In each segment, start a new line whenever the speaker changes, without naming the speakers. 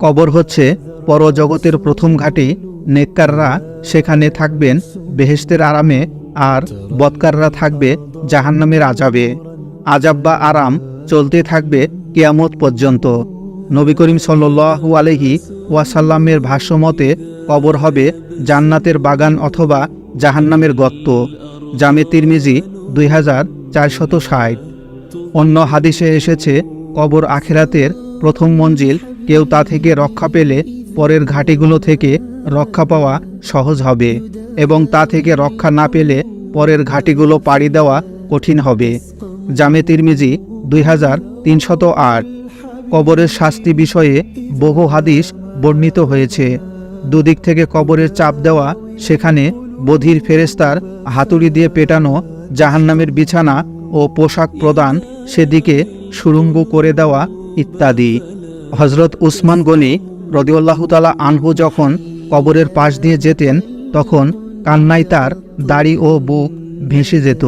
কবর হচ্ছে পরজগতের প্রথম ঘাঁটি। নেককাররা সেখানে থাকবেন, বেহেশতের আরামে, আর বৎকাররা থাকবে জাহান্নামের আজাবে। আজাব বা আরাম চলতে থাকবে কেয়ামত পর্যন্ত। নবী করিম সাল্লু আলহি ওয়াসাল্লামের ভাষ্যমতে কবর হবে জান্নাতের বাগান অথবা জাহান্নামের গর্ত। জামে তিরমিজি দুই হাজার চারশত ষাট। অন্য হাদিসে এসেছে, কবর আখেরাতের প্রথম মঞ্জিল কেউ তা থেকে রক্ষা পেলে পরের ঘাটিগুলো থেকে রক্ষা পাওয়া সহজ হবে এবং তা থেকে রক্ষা না পেলে পরের ঘাটিগুলো পাড়ি দেওয়া কঠিন হবে। জামে তিরমিজি দুই হাজার তিনশত আট। কবরের শাস্তি বিষয়ে বহু হাদিস বর্ণিত হয়েছে। দুদিক থেকে কবরের চাপ দেওয়া, সেখানে বধির ফেরেস্তার হাতুড়ি দিয়ে পেটানো, জাহান্নামের বিছানা ও পোশাক প্রদান, সেদিকে সুরঙ্গ করে দেওয়া ইত্যাদি। হজরত উসমান গনি রদিউল্লাহ তালা আনহু যখন কবরের পাশ দিয়ে যেতেন, তখন কান্নায় তার দাড়ি ও বুক ভেসে যেত।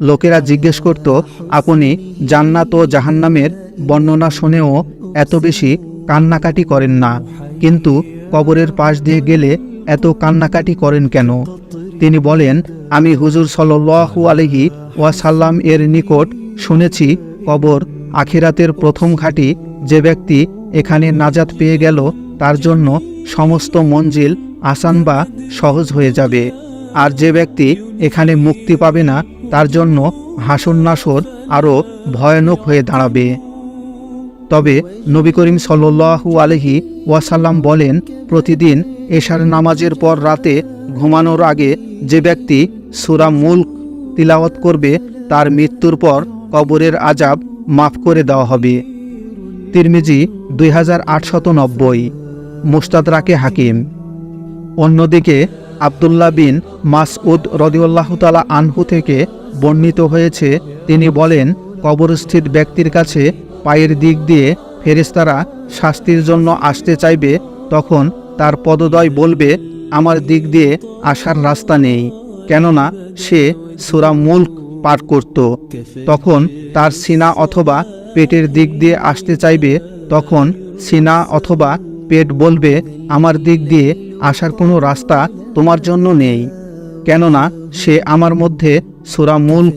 লোকেরা জিজ্ঞেস করত, আপনি জান্নাত ও জাহান্নামের বর্ণনা শুনেও এত বেশি কান্নাকাটি করেন না? কিন্তু কবরের পাশ দিয়ে গেলে এত কান্নাকাটি করেন কেন? তিনি বলেন, আমি হুজুর সাল্লু আলহি ওয়াসাল্লাম এর নিকট শুনেছি কবর আখিরাতের প্রথম ঘাঁটি যে ব্যক্তি এখানে নাজাত পেয়ে গেল, তার জন্য সমস্ত মঞ্জিল আসান বা সহজ হয়ে যাবে। আর যে ব্যক্তি এখানে মুক্তি পাবে না, তার জন্য হাসন নাসর আরও ভয়ানক হয়ে দাঁড়াবে। তবে নবী করিম সাল্লু আলহি ওয়াসাল্লাম বলেন, প্রতিদিন এশার নামাজের পর রাতে ঘুমানোর আগে যে ব্যক্তি সুরা মুল্ক তিলাওয়াত করবে, তার মৃত্যুর পর কবরের আজাব মাফ করে দেওয়া হবে। তিরমিজি দুই হাজার আটশত নব্বই মুস্তাদরাকে হাকিম। অন্যদিকে আবদুল্লাহ বিন মাসউদ রদিউল্লাহতালা আনহু থেকে বর্ণিত হয়েছে, তিনি বলেন, কবরস্থিত ব্যক্তির কাছে পায়ের দিক দিয়ে ফেরেস্তারা শাস্তির জন্য আসতে চাইবে, তখন তার পদদয় বলবে, আমার দিক দিয়ে আসার রাস্তা নেই। কেননা সে সুরা মুল্ক পাঠ করত। তখন তার সিনা অথবা পেটের দিক দিয়ে আসতে চাইবে, তখন সিনা অথবা পেট বলবে, আমার দিক দিয়ে আসার কোনো রাস্তা তোমার জন্য নেই। কেননা সে আমার মধ্যে সুরা মুল্ক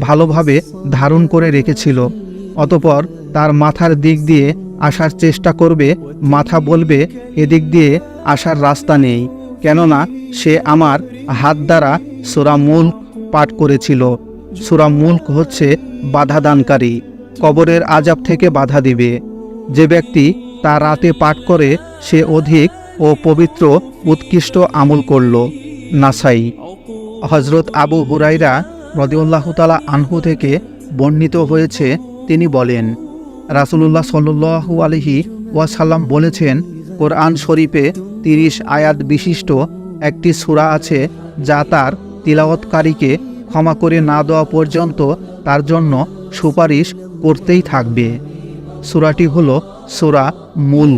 ভালোভাবে ধারণ করে রেখেছিল। অতপর তার মাথার দিক দিয়ে আসার চেষ্টা করবে, মাথা বলবে, এদিক দিয়ে আসার রাস্তা নেই। কেননা সে আমার হাত দ্বারা সুরা মুল্ক পাঠ করেছিল। সুরা মুল্ক হচ্ছে বাধা দানকারী। কবরের আজাব থেকে বাধা দিবে। যে ব্যক্তি তা রাতে পাঠ করে, সে অধিক ও পবিত্র, উৎকৃষ্ট আমল করল। নাসাই। হজরত আবু হুরাইরা রদিউল্লাহতালা আনহু থেকে বর্ণিত হয়েছে, তিনি বলেন, রাসুলুল্লাহ সাল্লু আলহি ওয়াসাল্লাম বলেছেন, কোরআন শরীফে তিরিশ আয়াত বিশিষ্ট একটি সূরা আছে, যা তার তিলাওয়াতকারীকে ক্ষমা করে না দেওয়া পর্যন্ত তার জন্য সুপারিশ করতেই থাকবে। সুরাটি হল সুরা মূল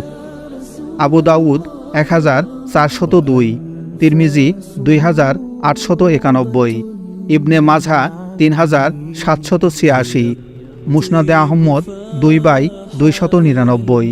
আবু দাউদ এক হাজার চারশত দুই, তিরমিজি দুই হাজার আটশত একানব্বই, ইবনে মাঝা তিন হাজার সাতশত ছিয়াশি, মুসনাদে আহম্মদ দুই বাই দুইশত নিরানব্বই।